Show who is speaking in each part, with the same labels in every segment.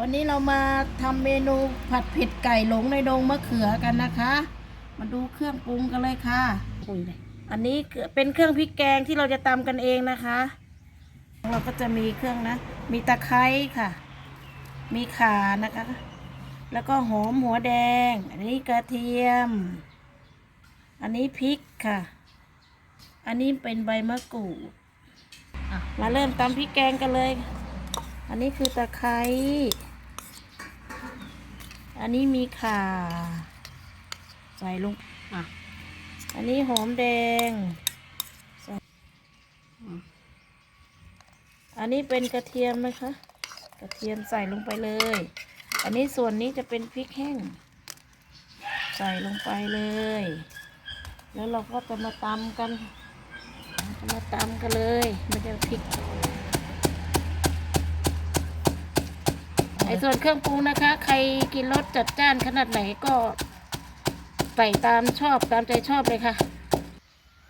Speaker 1: วันนี้เรามาทำเมนูผัดเผ็ดไก่หลงในดงมะเขือกันนะคะ มาดูเครื่องปรุงกันเลยค่ะ อันนี้คือเป็นเครื่องพริกแกงที่เราจะตำกันเองนะคะ เราก็จะมีเครื่องนะ มีตะไคร้ค่ะ มีข่านะคะ แล้วก็หอมหัวแดง อันนี้กระเทียม อันนี้พริกค่ะ อันนี้เป็นใบมะกรูดมาเริ่มตำพริกแกงกันเลย อันนี้คือตะไคร้ อันนี้มีข่า ใส่ลง
Speaker 2: อะ
Speaker 1: อันนี้หอมแดงใส่อันนี้เป็นกระเทียมนะคะ กระเทียมใส่ลงไปเลย อันนี้ส่วนนี้จะเป็นพริกแห้ง ใส่ลงไปเลย แล้วเราก็จะมาตำกันจะมาตำกันเลยไม่ได้พริก ไอ้ส่วนเครื่องปรุงนะคะ ใครกินรสจัดจ้านขนาดไหนก็ใส่ตามชอบตามใจชอบเลยค่ะ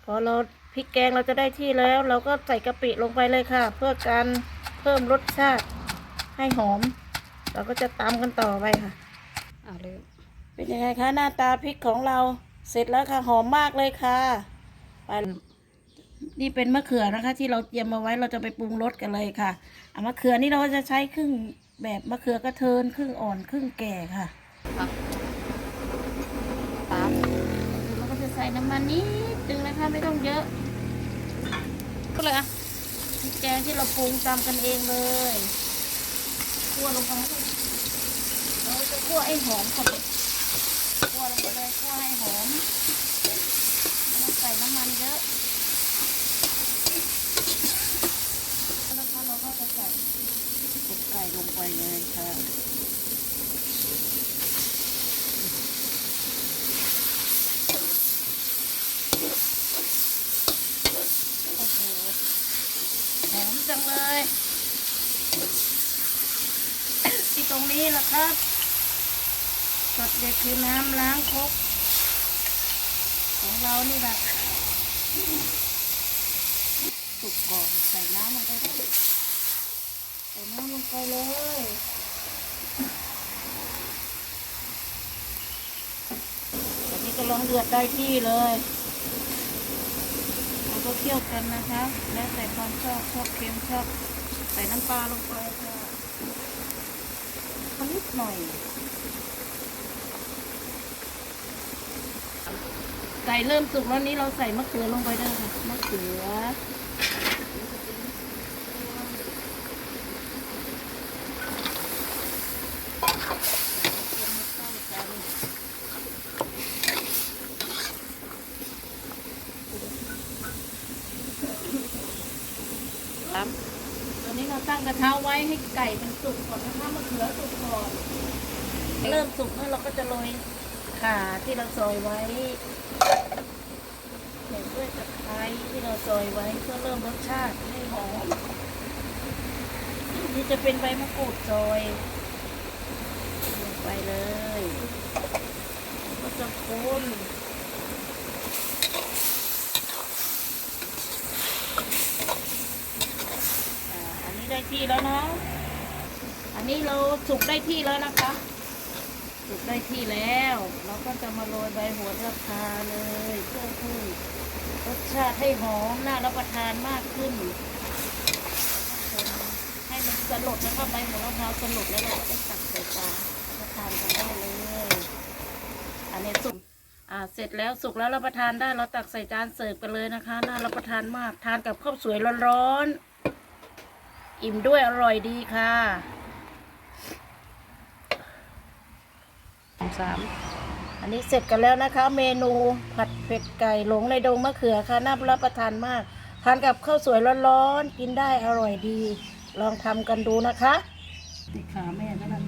Speaker 1: พอเราพริกแกงเราจะได้ที่แล้ว เราก็ใส่กะปิลงไปเลยค่ะ เพื่อการเพิ่มรสชาติให้หอม เราก็จะตำกันต่อไปค่ะ
Speaker 2: เอาเลย
Speaker 1: เป็นยังไงคะหน้าตาพริกของเราเสร็จแล้วค่ะหอมมากเลยค่ะไป นี่เป็นมะเขือนะคะ ที่เราเตรียมมาไว้เราจะไปปรุงรสกันเลยค่ะอะมะเขือนี่เราจะใช้ครึ่งแบบมะเขือกระเทินครึ่งอ่อนครึ่งแก่ค่ะ
Speaker 2: ตาม
Speaker 1: เราก็จะใส่น้ำมันนิดนึงนะคะไม่ต้องเยอะ
Speaker 2: ก็เลยอะ
Speaker 1: แกงที่เราปรุงตามกันเองเลยคั่วลงไปเราจะคั่วให้หอมก่อนคั่วลงไปเลยคั่วให้หอมไม่ต้องใส่น้ำมันเยอะแล้วก็เราก็จะใส่เป็ดไก่ลงไปเลยค่ะ โอ้โหอมจังเลย ที่ตรงนี้แหละครับสดเด็ดคือน้ำล้างครกของเรานี่แหละสุกก่อนใส่น้ำลงไปเลยใส่น้ำลงไปเลยตอนนี้ก็ ลองเดือดได้ที่เลยเราก็เคี่ยวกันนะคะ แล้วแต่ความชอบชอบเค็มชอบใส่น้ำปลาลงไปค่ะนิดหน่อย ไก่เริ่มสุกแล้วนี้เราใส่มะเขือลงไปด้วยค่ะมะเขือับตอนนี้เราตั้งกระทะไว้ให้ไก่มันสุกก่อนนะคะมะเขือสุกก่อน เริ่มสุกแล้วเราก็จะโรยข่าที่เราซอยไว้เห็นด้วยตะไคร้ที่เราซอยไว้เพื่อเริ่มรสชาติให้หอม นี่จะเป็นใบมะกรูดซอยลงไปเลย ก็จะคนอ่าอันนี้ ได้ที่แล้วเนาะอันนี้เราสุกได้ที่แล้วนะคะ สุกได้ที่แล้ว เราก็จะมาโรยใบโหัวราคาเลยเพื่อเพิ่มรสชาติให้หอมน่ารับประทานมากขึ้น ให้มันสลดนะคะใบโหัวราคาสลดแล้วเราก็จะตักใส่จานรับประทานกันได้เลย อันนี้สุกอ่าเสร็จแล้วสุกแล้วรับประทานได้เราตักใส่จานเสิร์ฟกันเลยนะคะ น่ารับประทานมากทานกับข้าวสวยร้อนๆ อิ่มด้วยอร่อยดีค่ะ
Speaker 2: สาม
Speaker 1: อันนี้เสร็จกันแล้วนะคะ เมนูผัดเผ็ดไก่หลงในดงมะเขือค่ะน่ารับประทานมาก ทานกับข้าวสวยร้อนๆกินได้อร่อยดี ลองทำกันดูนะคะติดขาแม่ก็ได้